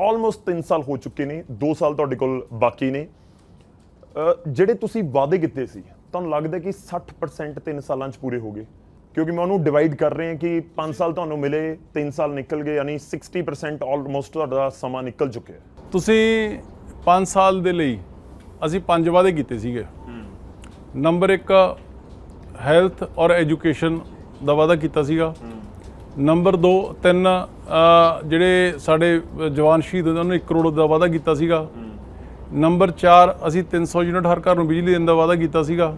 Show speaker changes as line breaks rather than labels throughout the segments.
Almost 3 ਸਾਲ ਹੋ ਚੁੱਕੇ ਨੇ 2 ਸਾਲ ਤੁਹਾਡੇ ਕੋਲ ਬਾਕੀ ਨੇ। ਜਿਹੜੇ ਤੁਸੀਂ ਵਾਅਦੇ ਕੀਤੇ ਸੀ ਤੁਹਾਨੂੰ ਲੱਗਦਾ ਕਿ 60% 3 ਸਾਲਾਂ 'ਚ ਪੂਰੇ ਹੋ ਗਏ? ਕਿਉਂਕਿ ਮੈਂ ਉਹਨੂੰ ਡਿਵਾਈਡ ਕਰ ਰਿਹਾ ਕਿ 5 ਸਾਲ ਤੁਹਾਨੂੰ ਮਿਲੇ 3 ਸਾਲ ਨਿਕਲ ਗਏ ਯਾਨੀ 60% ਆਲਮੋਸਟ ਤੁਹਾਡਾ ਸਮਾਂ ਨਿਕਲ ਚੁੱਕਿਆ
ਤੁਸੀਂ 5 ਸਾਲ ਦੇ ਲਈ ਅਸੀਂ ਪੰਜ ਵਾਅਦੇ ਕੀਤੇ ਸੀਗੇ। ਨੰਬਰ 1 ਹੈਲਥ ਔਰ ਐਜੂਕੇਸ਼ਨ ਦਾ ਵਾਅਦਾ ਕੀਤਾ ਸੀਗਾ। ਨੰਬਰ 2 ਤਿੰਨ ਅ, ਜਿਹੜੇ ਸਾਡੇ ਜਵਾਨ ਸ਼ਹੀਦ ਹੋਏ ਉਹਨਾਂ ਨੂੰ 1 ਕਰੋੜ ਦਾ ਵਾਅਦਾ ਕੀਤਾ ਸੀਗਾ। ਨੰਬਰ 4 ਅਸੀਂ 300 ਯੂਨਿਟ ਹਰ ਘਰ ਨੂੰ ਬਿਜਲੀ ਦੇਣ ਦਾ ਵਾਅਦਾ ਕੀਤਾ ਸੀਗਾ।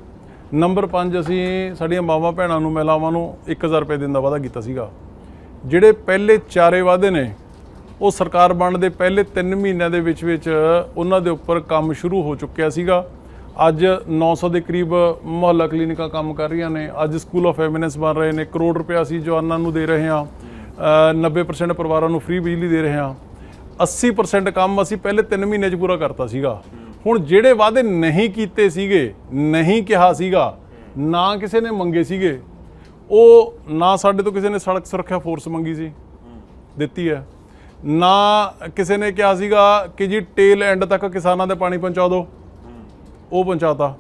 ਨੰਬਰ 5 ਅਸੀਂ ਸਾਡੀਆਂ ਮਾਵਾਂ ਭੈਣਾਂ ਨੂੰ ਮਹਿਲਾਵਾਂ ਨੂੰ 1000 ਰੁਪਏ ਦੇਣ ਦਾ ਵਾਅਦਾ ਕੀਤਾ ਸੀਗਾ। ਜਿਹੜੇ ਪਹਿਲੇ ਚਾਰੇ ਵਾਅਦੇ ਨੇ ਉਹ ਸਰਕਾਰ ਬਣਨ ਦੇ ਪਹਿਲੇ 3 ਮਹੀਨਿਆਂ ਦੇ ਵਿੱਚ ਵਿੱਚ ਉਹਨਾਂ ਦੇ ਉੱਪਰ ਕੰਮ ਸ਼ੁਰੂ ਹੋ ਚੁੱਕਿਆ ਸੀਗਾ। ਅੱਜ 900 ਦੇ ਕਰੀਬ ਮੁਹੱਲਾ ਕਲੀਨਿਕਾਂ ਕੰਮ ਕਰ ਰਹੀਆਂ ਨੇ। ਅੱਜ ਸਕੂਲ ਆਫ ਐਮਿਨੈਂਸ ਬਣ ਰਹੇ ਨੇ। ਕਰੋੜ ਰੁਪਏ ਅਸੀਂ ਜਵਾਨਾਂ ਨੂੰ ਦੇ ਰਹੇ ਹਾਂ। ਅ, 90% ਪਰਿਵਾਰਾਂ ਨੂੰ ਫ੍ਰੀ ਬਿਜਲੀ ਦੇ ਰਹੇ ਹਾਂ। 80% ਕੰਮ ਅਸੀਂ ਪਹਿਲੇ 3 ਮਹੀਨੇ 'ਚ ਪੂਰਾ ਕਰਤਾ ਸੀਗਾ। ਹੁਣ ਜਿਹੜੇ ਵਾਅਦੇ ਨਹੀਂ ਕੀਤੇ ਸੀਗੇ ਨਹੀਂ ਕਿਹਾ ਸੀਗਾ ਨਾ ਕਿਸੇ ਨੇ ਮੰਗੇ ਸੀਗੇ ਉਹ ਨਾ ਸਾਡੇ ਤੋਂ ਕਿਸੇ ਨੇ ਸੜਕ ਸੁਰੱਖਿਆ ਫੋਰਸ ਮੰਗੀ ਸੀ। ਦਿੱਤੀ ਹੈ। ਨਾ ਕਿਸੇ ਨੇ ਕਿਹਾ ਸੀਗਾ ਕਿ ਜੀ ਟੇਲ ਐਂਡ ਤੱਕ ਕਿਸਾਨਾਂ ਦੇ ਪਾਣੀ ਪਹੁੰਚਾ ਦਿਓ। ਉਹ ਪਹੁੰਚਾਤਾ।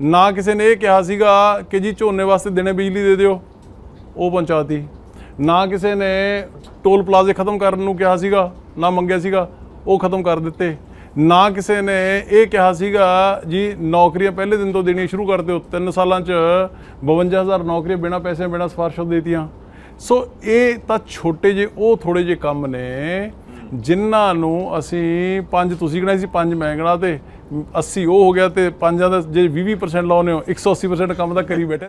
ਨਾ ਕਿਸੇ ਨੇ ਇਹ ਕਿਹਾ ਸੀਗਾ ਕਿ ਜੀ ਝੋਨੇ ਵਾਸਤੇ ਦਿਨੇ ਬਿਜਲੀ ਦੇ ਦਿਓ, ਉਹ ਪਹੁੰਚਾਤੀ। ਨਾ ਕਿਸੇ ਨੇ ਟੋਲ ਪਲਾਜ਼ੇ ਖਤਮ ਕਰਨ ਨੂੰ ਕਿਹਾ ਸੀਗਾ, ਨਾ ਮੰਗਿਆ ਸੀਗਾ, ਉਹ ਖਤਮ ਕਰ ਦਿੱਤੇ। ਨਾ ਕਿਸੇ ਨੇ ਇਹ ਕਿਹਾ ਸੀਗਾ ਜੀ ਨੌਕਰੀਆਂ ਪਹਿਲੇ ਦਿਨ ਤੋਂ ਦੇਣੀਆਂ ਸ਼ੁਰੂ ਕਰ ਦਿਓ ਤਿੰਨ ਸਾਲਾਂ 'ਚ 52000 ਨੌਕਰੀਆਂ ਬਿਨਾਂ ਪੈਸੇ ਬਿਨਾਂ ਸਿਫਾਰਸ਼ੋਂ ਦੇਤੀਆਂ। ਸੋ ਇਹ ਤਾਂ ਛੋਟੇ ਜਿਹੇ, ਉਹ ਥੋੜੇ ਜਿਹੇ ਕੰਮ ਨੇ। ਜਿਨ੍ਹਾਂ ਨੂੰ ਅਸੀਂ ਪੰਜ ਤੁਸੀਂ ਗਣਾਏ ਸੀ? ਪੰਜ ਮੈਂ ਗਣਾ ਤੇ 80 ਉਹ ਹੋ ਗਿਆ ਤੇ ਪੰਜਾਂ ਦਾ ਜੇ 20% ਲਾਉਨੇ ਹੋ 180% ਕੰਮ ਤਾਂ ਕਰੀ ਬੈਠੇ